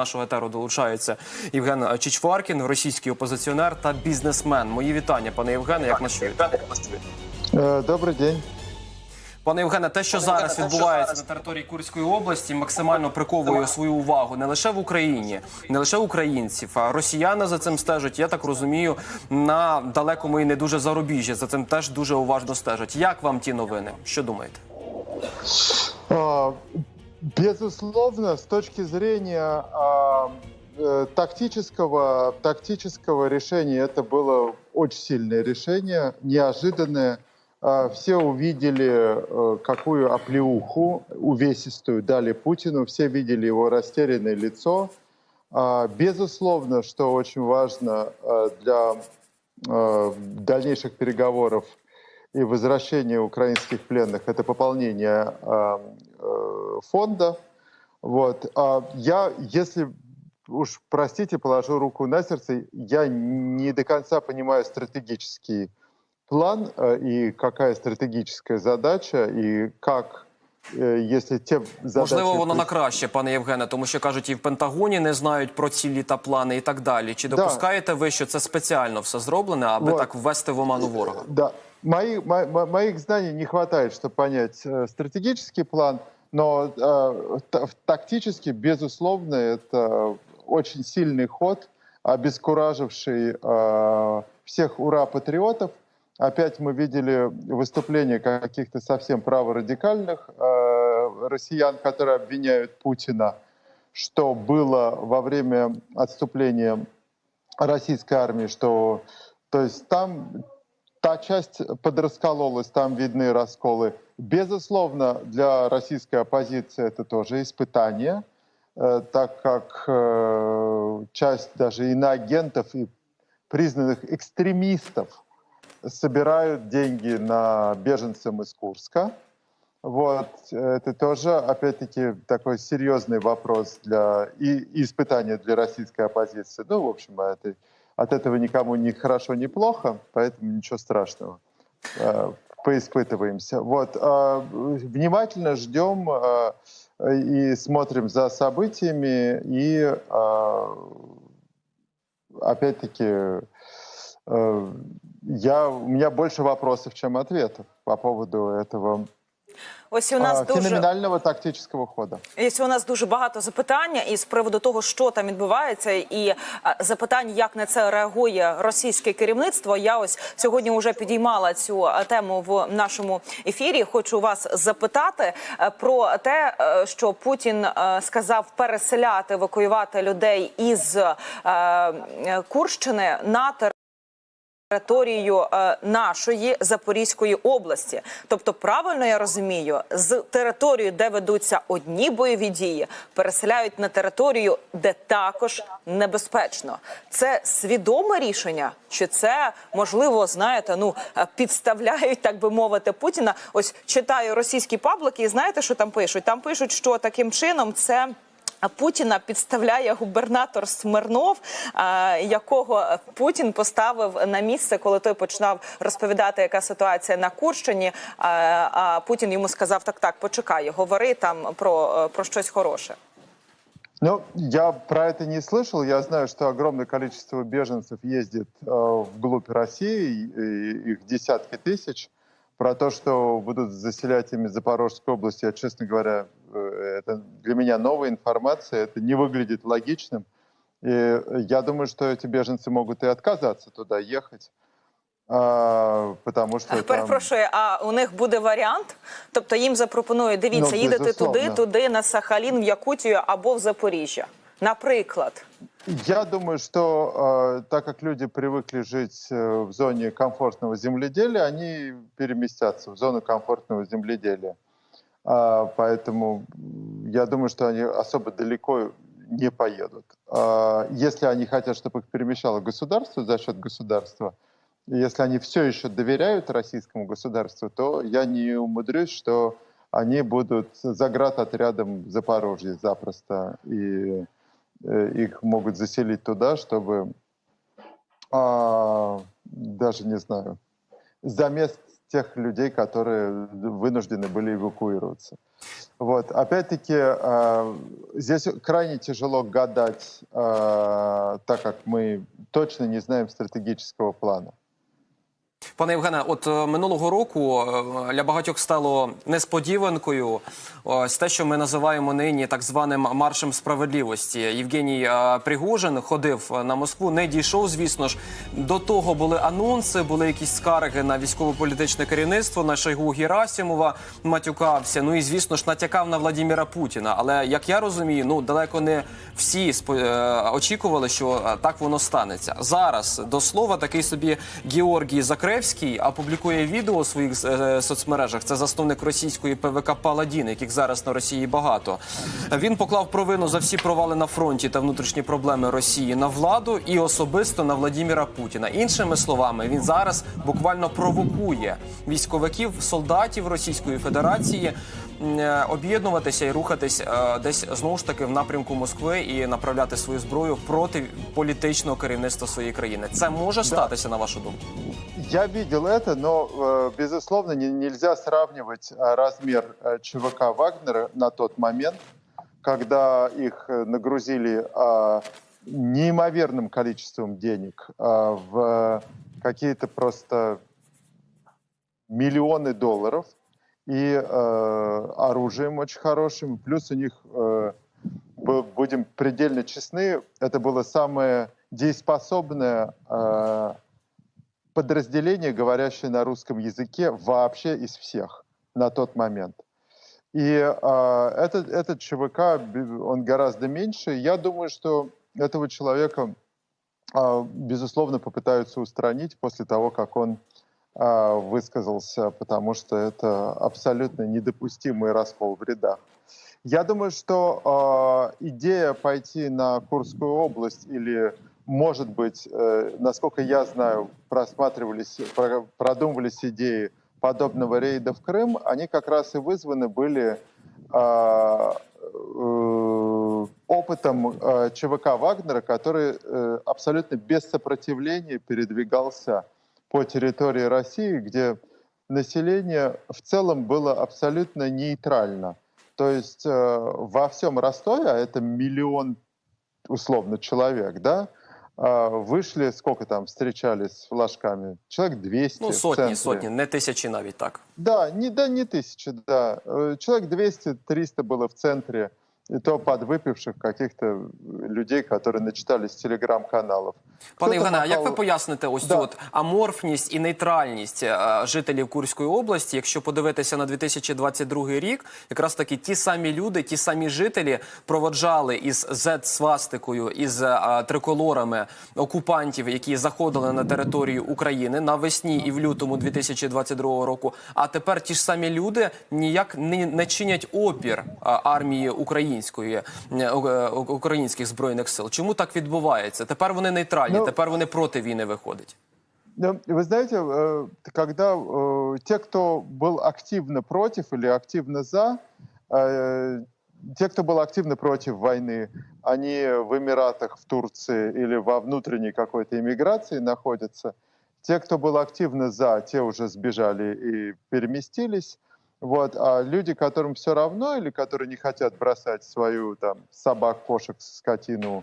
нашого етеру долучається Євген Чичваркін, російський опозиціонер та бізнесмен. Мої вітання, пане Євгене. Як нас чуєте? Э, Добрый день. Пане Євгене, те, що зараз відбувається на території Курської області, максимально приковує свою увагу не лише в Україні, не лише українців, а росіяни за цим стежать. Я так розумію, на далекому і не дуже зарубіжжі за цим теж дуже уважно стежать. Як вам ті новини? Що думаєте? Безусловно, с точки зрения а, э, тактического, тактического решения, это было очень сильное решение, неожиданное. А, Все увидели, э, какую оплеуху увесистую дали Путину, все видели его растерянное лицо. А, Безусловно, что очень важно э, для э, дальнейших переговоров и возвращение украинских пленных это пополнение э, э, фонда. Вот. А я, если уж простите, положу руку на сердце, я не до конца понимаю стратегический план э, и какая стратегическая задача, и как, э, если те задачи... Можливо, воно на краще, пане Євгене, тому що кажуть, і в Пентагоні не знають про цілі та плани і так далі. Чи Да. допускаєте ви, що це спеціально все зроблено, аби Вот. так ввести в оману ворога? Да, Мои, мо- мо- моих знаний не хватает, чтобы понять э, стратегический план, но э, та- тактически, безусловно, это очень сильный ход, обескураживший э, всех ура-патриотов. Опять мы видели выступления каких-то совсем праворадикальных э, россиян, которые обвиняют Путина, что было во время отступления российской армии, что то есть там та часть подраскололась, там видны расколы. Безусловно, для российской оппозиции это тоже испытание, э, так как э, часть даже иноагентов и признанных экстремистов собирают деньги на беженцам из Курска. Вот, это тоже, опять-таки, такой серьезный вопрос для и, и испытание для российской оппозиции. Ну, в общем, это, от этого никому не хорошо, не плохо, поэтому ничего страшного. Э, Поиспытываемся. Вот, э, внимательно ждем э, и смотрим за событиями и опять-таки я, у меня больше вопросов, чем ответов по поводу этого Ось у нас а, дуже феноменального тактического хода. Ось у нас дуже багато запитань із приводу того, що там відбувається, і е, запитань, як на це реагує російське керівництво. Я ось сьогодні вже підіймала цю е, тему в нашому ефірі. Хочу вас запитати е, про те, що Путін сказав переселяти евакуювати людей із Курщини на територію територією е, нашої Запорізької області. Тобто, правильно я розумію, з території, де ведуться одні бойові дії, переселяють на територію, де також небезпечно. Це свідоме рішення, чи це можливо, знаєте, ну е, підставляють, так би мовити, Путіна. Ось читаю російські паблики, і знаєте, що там пишуть? Там пишуть, що таким чином це. А Путіна підставляє губернатор Смирнов, а, якого Путін поставив на місце, коли той починав розповідати, яка ситуація на Курщині. А, а Путін йому сказав: так, так, почекай, говори там про, е, про щось хороше. Ну, я про это не слышал. Я знаю, что огромное количество беженцев ездит э, вглубь России, и их десятки тысяч. Про то, что будут заселять ими Запорожскую область, я, честно говоря, э, это для меня новая информация, это не выглядит логичным. И я думаю, что эти беженцы могут и отказаться туда ехать, а, потому что там... Перепрошую, а у них буде варіант? Тобто їм запропонують, дивіться, Ну, їдете безусловно. туди, туди на Сахалін, в Якутію або в Запоріжжя. Наприклад, Я думаю, что э, так как люди привыкли жить э, в зоне комфортного земледелия, они переместятся в зону комфортного земледелия. А, поэтому я думаю, что они особо далеко не поедут. А, если они хотят, чтобы их перемещало государство за счет государства, если они все еще доверяют российскому государству, то я не умудрюсь, что они будут заградотрядом в Запорожье запросто. И э, их могут заселить туда, чтобы а, даже не знаю, за мест тех людей, которые вынуждены были эвакуироваться. Вот. Опять-таки, э, здесь крайне тяжело гадать, э, так как мы точно не знаем стратегического плана. Пане Євгене, от е, минулого року е, для багатьох стало несподіванкою ось те, що ми називаємо нині так званим маршем справедливості. Євгеній е, Пригожин ходив на Москву, не дійшов. Звісно ж, до того були анонси, були якісь скарги на військово-політичне керівництво, на Шойгу Герасимова матюкався. Ну і звісно ж натякав на Владіміра Путіна. Але як я розумію, ну далеко не всі е, очікували, що е, так воно станеться. Зараз до слова такий собі Георгій Закревський опублікує відео у своїх е, соцмережах. Це засновник російської ПВК Паладін, яких зараз на Росії багато. Він поклав провину за всі провали на фронті та внутрішні проблеми Росії на владу і особисто на Владіміра Путіна. Іншими словами, він зараз буквально провокує військовиків, солдатів Російської Федерації об'єднуватися і рухатись е, десь знову ж таки в напрямку Москви і направляти свою зброю проти політичного керівництва своєї країни. Це може статися на вашу думку? Я видел это, но, э, безусловно, не- нельзя сравнивать э, размер э, ЧВК Вагнера на тот момент, когда их э, нагрузили э, неимоверным количеством денег э, в какие-то просто миллионы долларов и э, оружием очень хорошим. Плюс у них, э, бу- будем предельно честны, это было самое дееспособное э, подразделение, говорящее на русском языке вообще из всех на тот момент. И э, этот, этот ЧВК, он гораздо меньше. Я думаю, что этого человека, э, безусловно, попытаются устранить после того, как он высказался, потому что это абсолютно недопустимый раскол в рядах. Я думаю, что э, идея пойти на Курскую область или, может быть, э, насколько я знаю, просматривались, про- продумывались идеи подобного рейда в Крым, они как раз и вызваны были э, э, опытом э, ЧВК Вагнера, который э, абсолютно без сопротивления передвигался по территории России, где население в целом было абсолютно нейтрально. То есть э, во всем Ростове, а это миллион условно человек, да, э, вышли, сколько там встречались с флажками? Человек 200 Ну в сотні, центре. сотні, не тисячі навіть так. Да, не, да, не тысячи, да. Э, Человек 200-300 было в центре, и то подвыпивших каких-то людей, которые начитались телеграм-каналов. Пане Кто-то Євгене, а як ви поясните ось Да. цю от аморфність і нейтральність е, жителів Курської області? Якщо подивитися на 2022 рік, якраз таки ті самі люди, ті самі жителі проводжали із Z-свастикою, із е, триколорами окупантів, які заходили на територію України навесні і в лютому 2022 року. А тепер ті ж самі люди ніяк не, не чинять опір е, армії української е, е, українських збройних сил. Чому так відбувається? Тепер вони нейтральні, Ну, тепер вони проти війни виходять. Ну, Вы знаете, когда те, кто был активно против или активно за, те, кто был активно против войны, они в Эмиратах, в Турции или во внутренней какой-то иммиграции находятся. Те, кто был активно за, те уже сбежали и переместились. Вот. А люди, которым все равно или которые не хотят бросать свою там, собак, кошек, скотину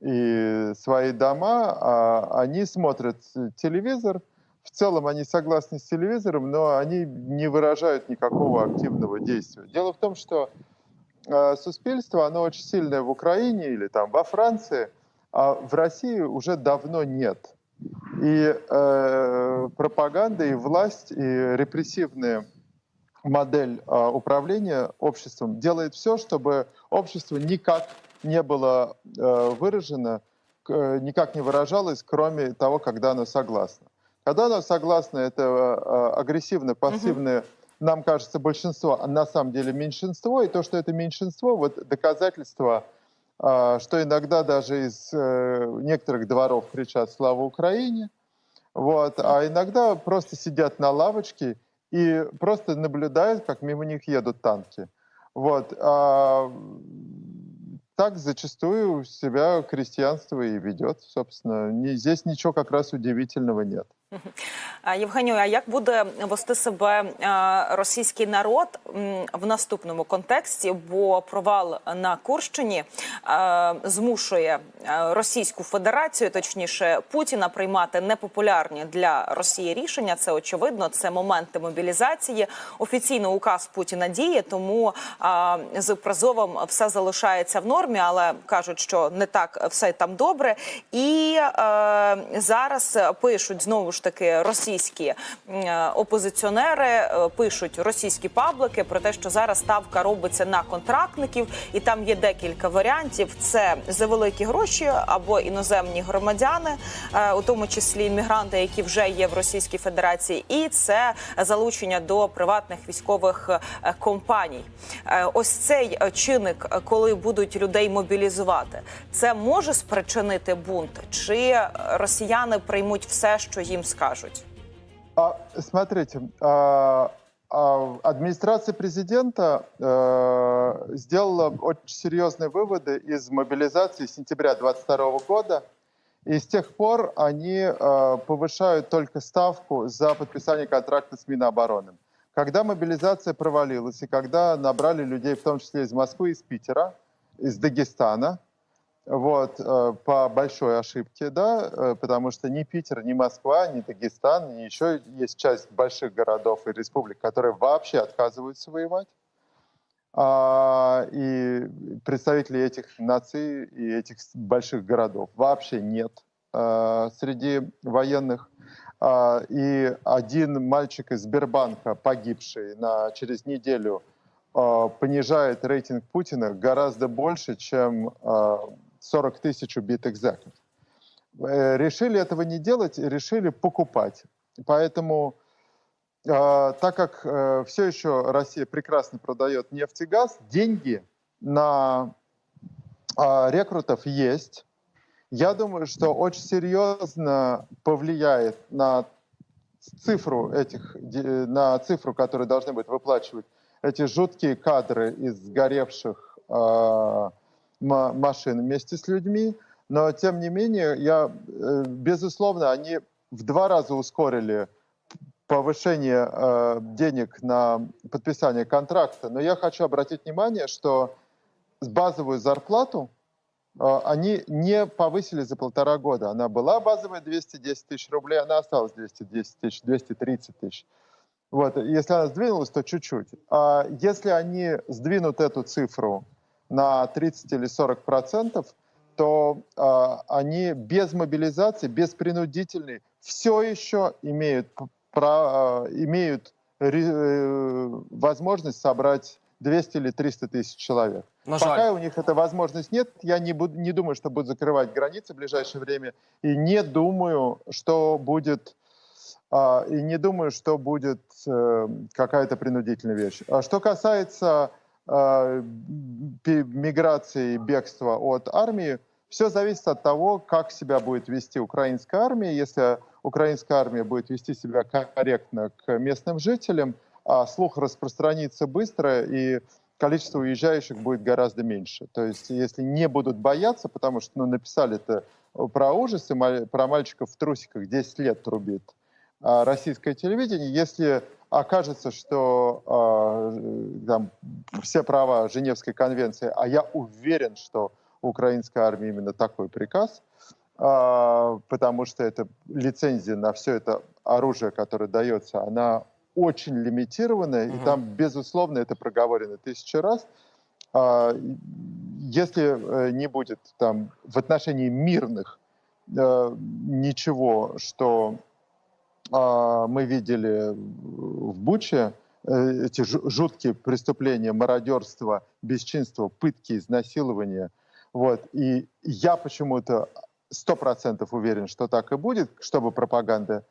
и свои дома, а, они смотрят телевизор. В целом они согласны с телевизором, но они не выражают никакого активного действия. Дело в том, что э, суспельство, оно очень сильное в Украине или там во Франции, а в России уже давно нет. И э, пропаганда, и власть, и репрессивная модель э, управления обществом делает все, чтобы общество никак не было э, выражено, э, никак не выражалось, кроме того, когда оно согласно. Когда оно согласно, это э, агрессивно-пассивное, нам кажется, большинство, а на самом деле меньшинство, и то, что это меньшинство, вот доказательство, э, что иногда даже из некоторых дворов кричат «Слава Украине!», вот, а иногда просто сидят на лавочке и просто наблюдают, как мимо них едут танки. Вот. а, так зачастую себя крестьянство и ведет, собственно. Не- здесь ничего как раз удивительного нет. Євгенію, а як буде вести себе е, російський народ в наступному контексті? Бо провал на Курщині е, змушує е, Російську Федерацію, точніше Путіна, приймати непопулярні для Росії рішення. Це очевидно. Це моменти мобілізації. Офіційно указ Путіна діє, тому з призовом все залишається в нормі, але кажуть, що не так все там добре. І зараз пишуть знову ж таки російські е, опозиціонери, е, пишуть російські паблики про те, що зараз ставка робиться на контрактників, і там є декілька варіантів: це за великі гроші або іноземні громадяни, е, у тому числі іммігранти, які вже є в Російській Федерації, і це залучення до приватних військових компаній. Ось цей чинник, коли будуть людей мобілізувати, це може спричинити бунт, чи росіяни приймуть все, що їм скажуть? А, смотрите, а, а, администрация президента э, сделала очень серьезные выводы из мобилизации сентября 2022 года. И с тех пор они э, повышают только ставку за подписание контракта с Минобороны. Когда мобилизация провалилась, и когда набрали людей, в том числе из Москвы, из Питера, из Дагестана, вот, э, по большой ошибке, да, э, потому что ни Питер, ни Москва, ни Дагестан, ни еще есть часть больших городов и республик, которые вообще отказываются воевать. А, и представителей этих наций и этих больших городов вообще нет а, среди военных. А, и один мальчик из Сбербанка, погибший на, через неделю, понижает рейтинг Путина гораздо больше, чем 40 тысяч убитых зэков. Э, Решили этого не делать, решили покупать. Поэтому, э, так как все еще Россия прекрасно продает нефть и газ, деньги на э, рекрутов есть. Я думаю, что очень серьезно повлияет на цифру этих, на цифру, которую должны быть выплачивать эти жуткие кадры из сгоревших э, машин вместе с людьми. Но, тем не менее, я, э, безусловно, они в два раза ускорили повышение э, денег на подписание контракта. Но я хочу обратить внимание, что базовую зарплату э, они не повысили за полтора года. Она была базовая 210 тысяч рублей, она осталась 210 тысяч, 230 тысяч. Вот. Если она сдвинулась, то чуть-чуть. А если они сдвинут эту цифру на 30 или 40 процентов, то а, они без мобилизации, без принудительной, все еще имеют, про, а, имеют э, возможность собрать 200 или 300 тысяч человек. На Пока жаль. у них эта возможность нет, я не, буду, не думаю, что будут закрывать границы в ближайшее время, и не думаю, что будет а, и не думаю, что будет э, какая-то принудительная вещь. А что касается э, миграции и бегства от армии, все зависит от того, как себя будет вести украинская армия. Если украинская армия будет вести себя корректно к местным жителям, а слух распространится быстро, и количество уезжающих будет гораздо меньше. То есть если не будут бояться, потому что ну, написали это про ужасы, про мальчиков в трусиках 10 лет трубит а, российское телевидение, если окажется, что э, там, все права Женевской конвенции, а я уверен, что украинской армии именно такой приказ, а, потому что это лицензия на все это оружие, которое дается, она очень лимитированная, и Мгм. там, безусловно, это проговорено тысячи раз. А, и Если э, не будет там в отношении мирных э, ничего, что а, мы видели в Буче, эти жу- жуткие преступления, мародерство, бесчинство, пытки, изнасилования. Вот. И я почему-то сто процентов уверен, что так и будет, что бы пропаганда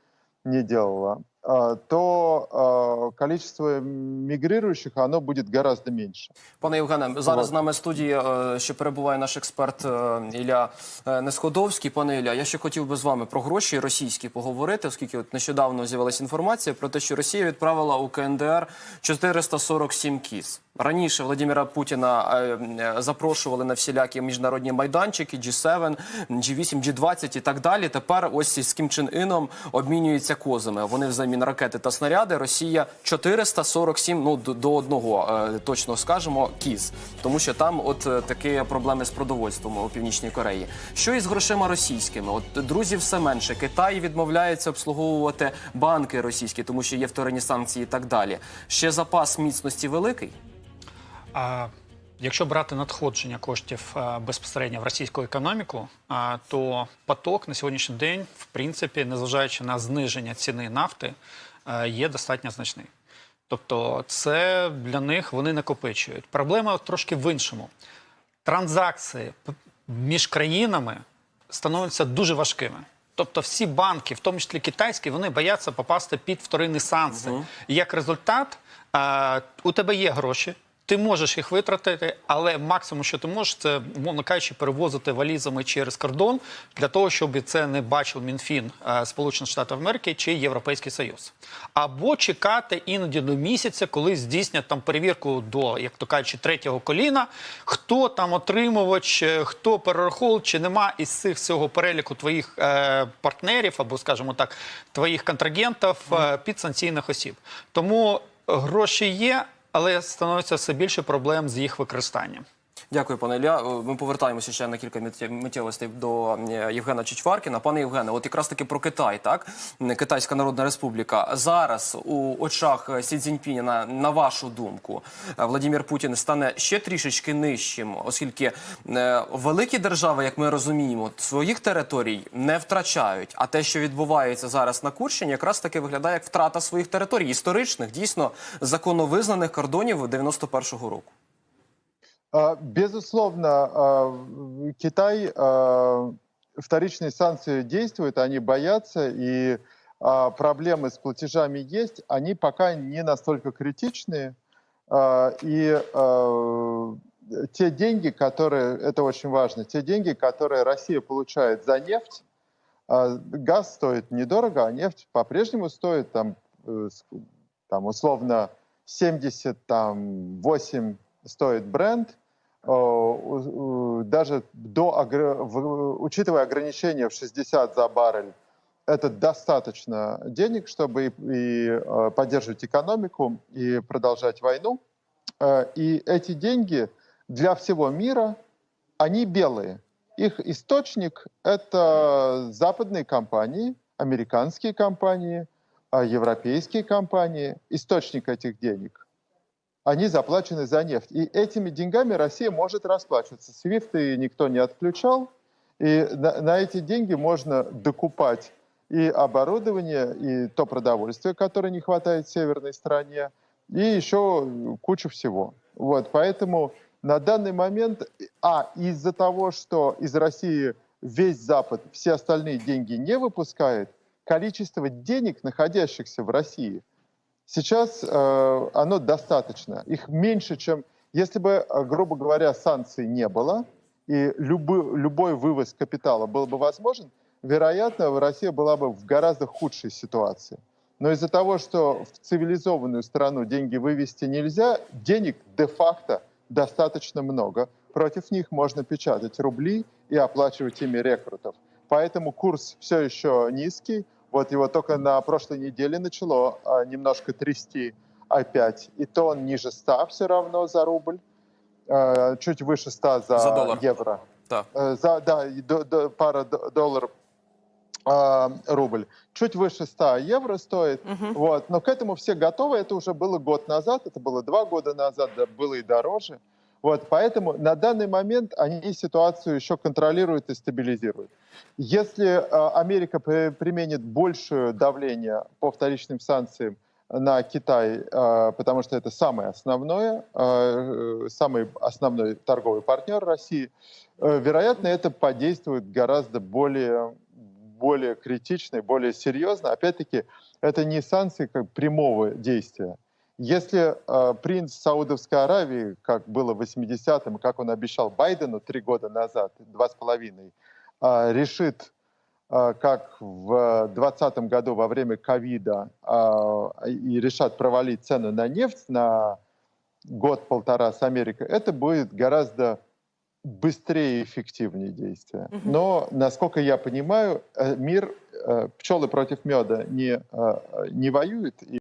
не делала. А, то а, количество мигрирующих, оно будет гораздо меньше. Пане Євгене, зараз з нами в студії е, ще перебуває наш експерт е, Ілля е, Несходовський. Пане Ілля, я ще хотів би з вами про гроші російські поговорити, оскільки от нещодавно з'явилася інформація про те, що Росія відправила у КНДР 447 кіз. Раніше Владимира Путіна запрошували на всілякі міжнародні майданчики G7, G8, G20 і так далі. Тепер ось з Кім Чен Іном обмінюються козами. Вони взамін ракети та снаряди. Росія 447, ну до, до одного е, точно скажемо, кіз, тому що там от е, такі проблеми з продовольством у північній Кореї. Що із грошима російськими? От друзів все менше. Китай відмовляється обслуговувати банки російські, тому що є вторинні санкції і так далі. Ще запас міцності великий. А якщо брати надходження коштів безпосередньо в російську економіку, то поток на сьогоднішній день, в принципі, незважаючи на зниження ціни нафти, є достатньо значний. Тобто, це для них вони накопичують. Проблема трошки в іншому. Транзакції між країнами становляться дуже важкими. Тобто всі банки, в тому числі китайські, вони бояться попасти під вторинні санкції. І як результат, у тебе є гроші. Ти можеш їх витратити, але максимум, що ти можеш, це умовно кажучи, перевозити валізами через кордон для того, щоб це не бачив Мінфін е, Сполучених Штатів Америки чи Європейський Союз, або чекати іноді до місяця, коли здійснять там перевірку до, як то кажучи, третього коліна, хто там отримувач, е, хто перераховував, чи нема із цих всього переліку твоїх е, партнерів або, скажімо так, твоїх контрагентів е, підсанкційних осіб. Тому гроші є але становиться все більше проблем з їх використанням. Дякую, пане Ілля. Е, Ми повертаємося ще на кілька миттє- миттєвостей до е, Євгена Чичваркіна. Пане Євгене, от якраз таки про Китай, так Китайська Народна Республіка зараз у очах Сі Цзіньпіня, на, вашу думку, е, Владимир Путін стане ще трішечки нижчим, оскільки великі держави, як ми розуміємо, своїх територій не втрачають. А те, що відбувається зараз на Курщині, якраз таки виглядає як втрата своїх територій, історичних, дійсно законовизнаних кордонів 91-го року. А, Безусловно, а, Китай, а, вторичные санкции действуют, они боятся, и проблемы с платежами есть, они пока не настолько критичные. И те деньги, которые, это очень важно, те деньги, которые Россия получает за нефть, газ стоит недорого, а нефть по-прежнему стоит там, э, там условно 70, там 8 стоит бренд, Э, даже до, учитывая ограничения в 60 за баррель, это достаточно денег, чтобы и, э, поддерживать экономику и продолжать войну. Э, И эти деньги для всего мира, они белые. Их источник — это западные компании, американские компании, европейские компании. Источник этих денег — они заплачены за нефть. И этими деньгами Россия может расплачиваться. Свифты никто не отключал, и на, на эти деньги можно докупать и оборудование, и то продовольствие, которое не хватает северной стране, и еще кучу всего. Вот, поэтому на данный момент, а из-за того, что из России весь Запад все остальные деньги не выпускает, количество денег, находящихся в России, Сейчас э, оно достаточно. Их меньше, чем... Если бы, э, грубо говоря, санкций не было, и любой, любой вывоз капитала был бы возможен, вероятно, Россия была бы в гораздо худшей ситуации. Но из-за того, что в цивилизованную страну деньги вывести нельзя, денег де-факто достаточно много. Против них можно печатать рубли и оплачивать ими рекрутов. Поэтому курс все еще низкий. Вот его только на прошлой неделе начало а, немножко трясти опять. И то он ниже 100 все равно за рубль, а, чуть выше 100 за, За доллар. евро. Так. Э, за, да, до- до- пара долларов а, рубль. Чуть выше 100 евро стоит. Вот. Но к этому все готовы. Это уже было год назад, это было два года назад, да, было и дороже. Вот, поэтому на данный момент они ситуацию еще контролируют и стабилизируют. Если э, Америка при- применит большее давление по вторичным санкциям на Китай, э, потому что это самое основное, э, самый основной торговый партнер России, э, вероятно, это подействует гораздо более, более критично и более серьезно. Опять-таки, это не санкции как прямого действия. Если э, принц Саудовской Аравии, как было в 80-м, как он обещал Байдену три года назад, два с половиной, э, решит, э, как в 2020 году во время ковида, э, и решат провалить цены на нефть на год-полтора с Америкой, это будет гораздо быстрее и эффективнее действия. Но, насколько я понимаю, э, мир, э, пчелы против меда не, э, не воюет, и